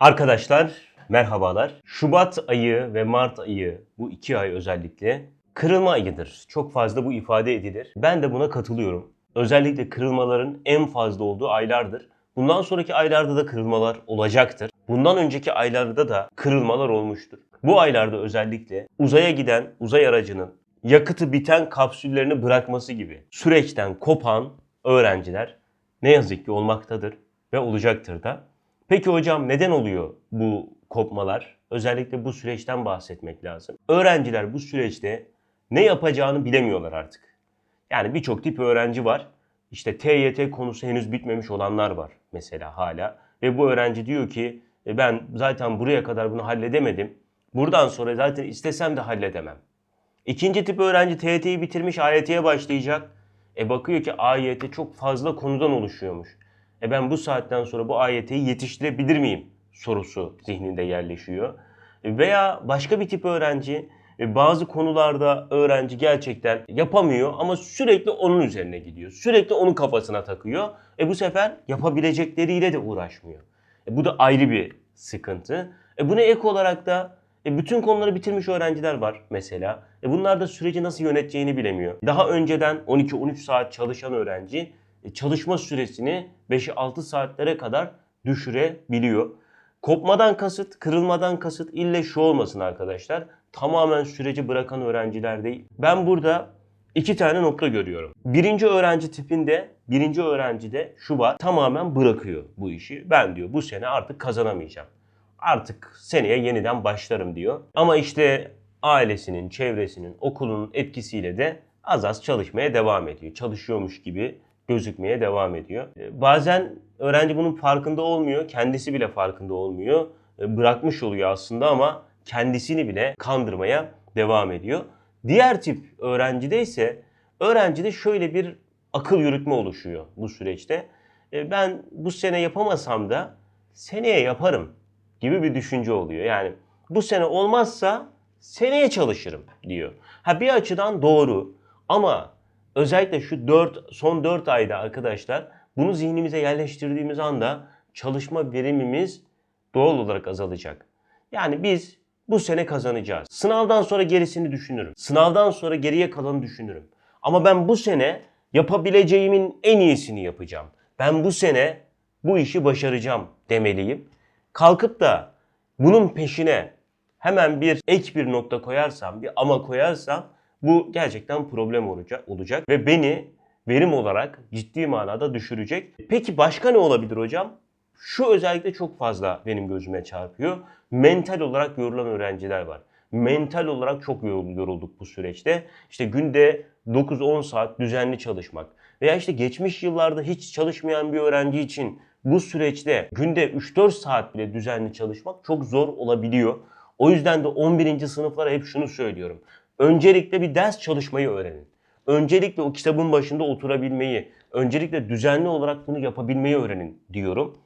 Arkadaşlar merhabalar. Şubat ayı ve Mart ayı bu iki ay özellikle kırılma ayıdır. Çok fazla bu ifade edilir. Ben de buna katılıyorum. Özellikle kırılmaların en fazla olduğu aylardır. Bundan sonraki aylarda da kırılmalar olacaktır. Bundan önceki aylarda da kırılmalar olmuştur. Bu aylarda özellikle uzaya giden uzay aracının yakıtı biten kapsüllerini bırakması gibi süreçten kopan öğrenciler ne yazık ki olmaktadır ve olacaktır da. Peki hocam neden oluyor bu kopmalar? Özellikle bu süreçten bahsetmek lazım. Öğrenciler bu süreçte ne yapacağını bilemiyorlar artık. Yani birçok tip öğrenci var. İşte TYT konusu henüz bitmemiş olanlar var mesela hala. Ve bu öğrenci diyor ki "E ben zaten buraya kadar bunu halledemedim. Buradan sonra zaten istesem de halledemem. İkinci tip öğrenci TYT'yi bitirmiş AYT'ye başlayacak. E bakıyor ki AYT çok fazla konudan oluşuyormuş. E ben bu saatten sonra bu AYT'yi yetiştirebilir miyim sorusu zihninde yerleşiyor. Veya başka bir tip öğrenci e, bazı konularda öğrenci gerçekten yapamıyor ama sürekli onun üzerine gidiyor. Sürekli onun kafasına takıyor. E bu sefer yapabilecekleriyle de uğraşmıyor. E bu da ayrı bir sıkıntı. E buna ek olarak da e bütün konuları bitirmiş öğrenciler var mesela. E bunlar da süreci nasıl yöneteceğini bilemiyor. Daha önceden 12-13 saat çalışan öğrenci çalışma süresini 5-6 saatlere kadar düşürebiliyor. Kopmadan kasıt, kırılmadan kasıt ille şu olmasın arkadaşlar. Tamamen süreci bırakan öğrenciler değil. Ben burada iki tane nokta görüyorum. Birinci öğrenci tipinde, birinci öğrencide şu var. Tamamen bırakıyor bu işi. Ben diyor bu sene artık kazanamayacağım. Artık seneye yeniden başlarım diyor. Ama işte ailesinin, çevresinin, okulun etkisiyle de az az çalışmaya devam ediyor. Çalışıyormuş gibi gözükmeye devam ediyor. E, Bazen öğrenci bunun farkında olmuyor. Kendisi bile farkında olmuyor. E, Bırakmış oluyor aslında ama kendisini bile kandırmaya devam ediyor. Diğer tip öğrencide ise öğrencide şöyle bir akıl yürütme oluşuyor bu süreçte. E, Ben bu sene yapamasam da seneye yaparım gibi bir düşünce oluyor. Yani bu sene olmazsa seneye çalışırım diyor. Ha bir açıdan doğru ama özellikle şu 4 son 4 ayda arkadaşlar bunu zihnimize yerleştirdiğimiz anda çalışma verimimiz doğal olarak azalacak. Yani biz bu sene kazanacağız. Sınavdan sonra gerisini düşünürüm. Sınavdan sonra geriye kalanı düşünürüm. Ama ben bu sene yapabileceğimin en iyisini yapacağım. Ben bu sene bu işi başaracağım demeliyim. Kalkıp da bunun peşine hemen bir ek bir nokta koyarsam, bir ama koyarsam bu gerçekten problem olacak, olacak ve beni verim olarak ciddi manada düşürecek. Peki başka ne olabilir hocam? Şu özellikle çok fazla benim gözüme çarpıyor. Mental olarak yorulan öğrenciler var. Mental olarak çok yorul- yorulduk bu süreçte. İşte günde 9-10 saat düzenli çalışmak veya işte geçmiş yıllarda hiç çalışmayan bir öğrenci için bu süreçte günde 3-4 saat bile düzenli çalışmak çok zor olabiliyor. O yüzden de 11. sınıflara hep şunu söylüyorum. Öncelikle bir ders çalışmayı öğrenin. Öncelikle o kitabın başında oturabilmeyi, öncelikle düzenli olarak bunu yapabilmeyi öğrenin diyorum.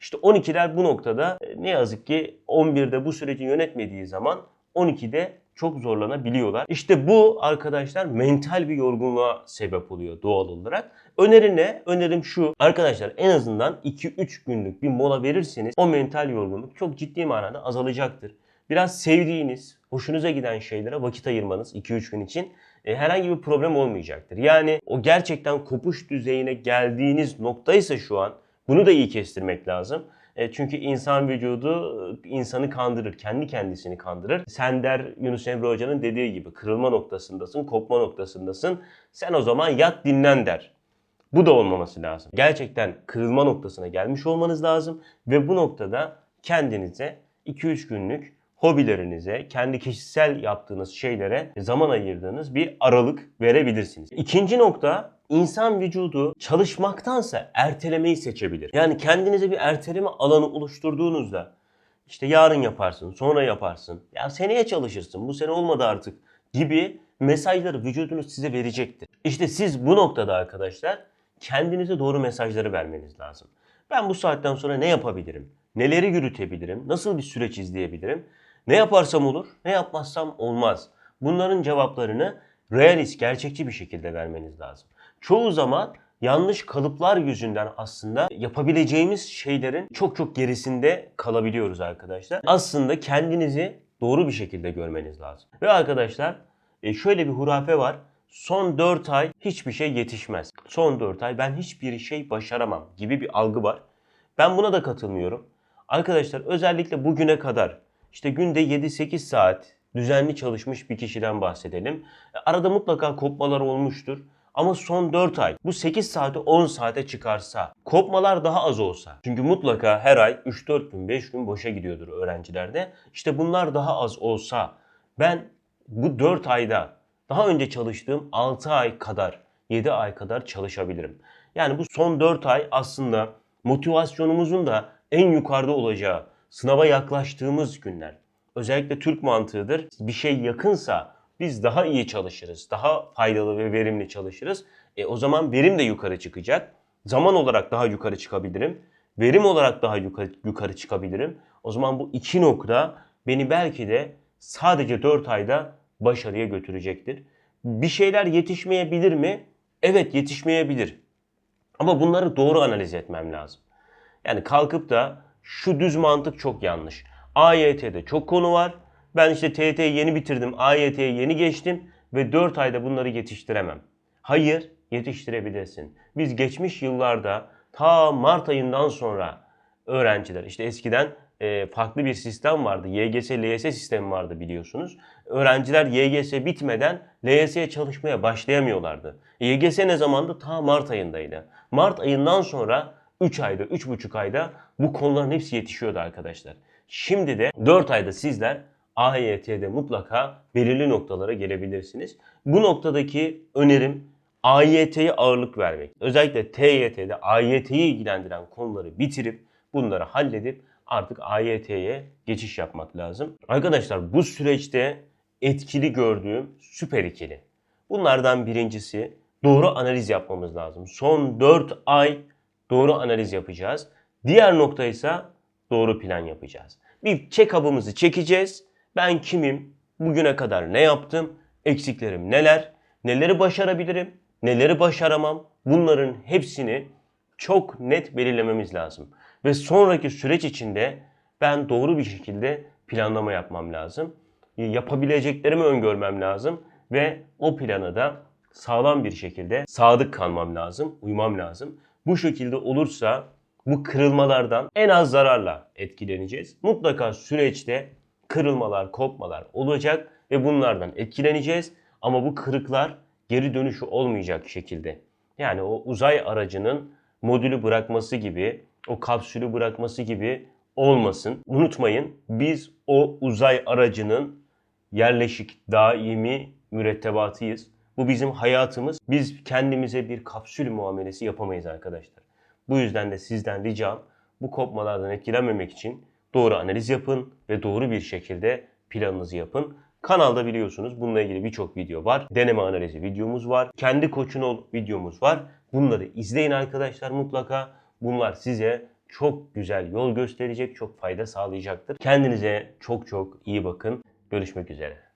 İşte 12'ler bu noktada e, ne yazık ki 11'de bu süreci yönetmediği zaman 12'de çok zorlanabiliyorlar. İşte bu arkadaşlar mental bir yorgunluğa sebep oluyor doğal olarak. Öneri ne? Önerim şu. Arkadaşlar en azından 2-3 günlük bir mola verirseniz o mental yorgunluk çok ciddi manada azalacaktır. Biraz sevdiğiniz, hoşunuza giden şeylere vakit ayırmanız 2-3 gün için e, herhangi bir problem olmayacaktır. Yani o gerçekten kopuş düzeyine geldiğiniz noktaysa şu an bunu da iyi kestirmek lazım. E, çünkü insan vücudu e, insanı kandırır, kendi kendisini kandırır. Sen der Yunus Emre Hoca'nın dediği gibi kırılma noktasındasın, kopma noktasındasın. Sen o zaman yat dinlen der. Bu da olmaması lazım. Gerçekten kırılma noktasına gelmiş olmanız lazım ve bu noktada kendinize 2-3 günlük hobilerinize, kendi kişisel yaptığınız şeylere zaman ayırdığınız bir aralık verebilirsiniz. İkinci nokta insan vücudu çalışmaktansa ertelemeyi seçebilir. Yani kendinize bir erteleme alanı oluşturduğunuzda işte yarın yaparsın, sonra yaparsın, ya seneye çalışırsın, bu sene olmadı artık gibi mesajları vücudunuz size verecektir. İşte siz bu noktada arkadaşlar kendinize doğru mesajları vermeniz lazım. Ben bu saatten sonra ne yapabilirim? Neleri yürütebilirim? Nasıl bir süreç izleyebilirim? Ne yaparsam olur, ne yapmazsam olmaz. Bunların cevaplarını realist, gerçekçi bir şekilde vermeniz lazım. Çoğu zaman yanlış kalıplar yüzünden aslında yapabileceğimiz şeylerin çok çok gerisinde kalabiliyoruz arkadaşlar. Aslında kendinizi doğru bir şekilde görmeniz lazım. Ve arkadaşlar e, şöyle bir hurafe var. Son 4 ay hiçbir şey yetişmez. Son 4 ay ben hiçbir şey başaramam gibi bir algı var. Ben buna da katılmıyorum. Arkadaşlar özellikle bugüne kadar işte günde 7-8 saat düzenli çalışmış bir kişiden bahsedelim. Arada mutlaka kopmalar olmuştur. Ama son 4 ay bu 8 saati 10 saate çıkarsa, kopmalar daha az olsa. Çünkü mutlaka her ay 3-4 gün 5 gün boşa gidiyordur öğrencilerde. İşte bunlar daha az olsa ben bu 4 ayda daha önce çalıştığım 6 ay kadar 7 ay kadar çalışabilirim. Yani bu son 4 ay aslında motivasyonumuzun da en yukarıda olacağı, sınava yaklaştığımız günler. Özellikle Türk mantığıdır. Bir şey yakınsa biz daha iyi çalışırız, daha faydalı ve verimli çalışırız. E, o zaman verim de yukarı çıkacak. Zaman olarak daha yukarı çıkabilirim. Verim olarak daha yukarı, yukarı çıkabilirim. O zaman bu iki nokta beni belki de sadece 4 ayda başarıya götürecektir. Bir şeyler yetişmeyebilir mi? Evet yetişmeyebilir. Ama bunları doğru analiz etmem lazım. Yani kalkıp da şu düz mantık çok yanlış. AYT'de çok konu var. Ben işte TYT'yi yeni bitirdim, AYT'ye yeni geçtim ve 4 ayda bunları yetiştiremem. Hayır, yetiştirebilirsin. Biz geçmiş yıllarda ta Mart ayından sonra öğrenciler işte eskiden e, farklı bir sistem vardı. YGS, LYS sistemi vardı biliyorsunuz. Öğrenciler YGS bitmeden LYS'ye çalışmaya başlayamıyorlardı. YGS ne zamandı? Ta Mart ayındaydı. Mart ayından sonra 3 ayda, 3,5 ayda bu konuların hepsi yetişiyordu arkadaşlar. Şimdi de 4 ayda sizler AYT'de mutlaka belirli noktalara gelebilirsiniz. Bu noktadaki önerim AYT'ye ağırlık vermek. Özellikle TYT'de AYT'yi ilgilendiren konuları bitirip bunları halledip artık AYT'ye geçiş yapmak lazım. Arkadaşlar bu süreçte etkili gördüğüm süper ikili. Bunlardan birincisi doğru analiz yapmamız lazım. Son 4 ay doğru analiz yapacağız. Diğer nokta ise doğru plan yapacağız. Bir check-up'ımızı çekeceğiz. Ben kimim? Bugüne kadar ne yaptım? Eksiklerim neler? Neleri başarabilirim? Neleri başaramam? Bunların hepsini çok net belirlememiz lazım. Ve sonraki süreç içinde ben doğru bir şekilde planlama yapmam lazım. Yapabileceklerimi öngörmem lazım ve o plana da sağlam bir şekilde sadık kalmam lazım, uymam lazım. Bu şekilde olursa bu kırılmalardan en az zararla etkileneceğiz. Mutlaka süreçte kırılmalar, kopmalar olacak ve bunlardan etkileneceğiz. Ama bu kırıklar geri dönüşü olmayacak şekilde. Yani o uzay aracının modülü bırakması gibi, o kapsülü bırakması gibi olmasın. Unutmayın biz o uzay aracının yerleşik, daimi mürettebatıyız. Bu bizim hayatımız. Biz kendimize bir kapsül muamelesi yapamayız arkadaşlar. Bu yüzden de sizden ricam bu kopmalardan etkilenmemek için doğru analiz yapın ve doğru bir şekilde planınızı yapın. Kanalda biliyorsunuz bununla ilgili birçok video var. Deneme analizi videomuz var. Kendi koçun ol videomuz var. Bunları izleyin arkadaşlar mutlaka. Bunlar size çok güzel yol gösterecek, çok fayda sağlayacaktır. Kendinize çok çok iyi bakın. Görüşmek üzere.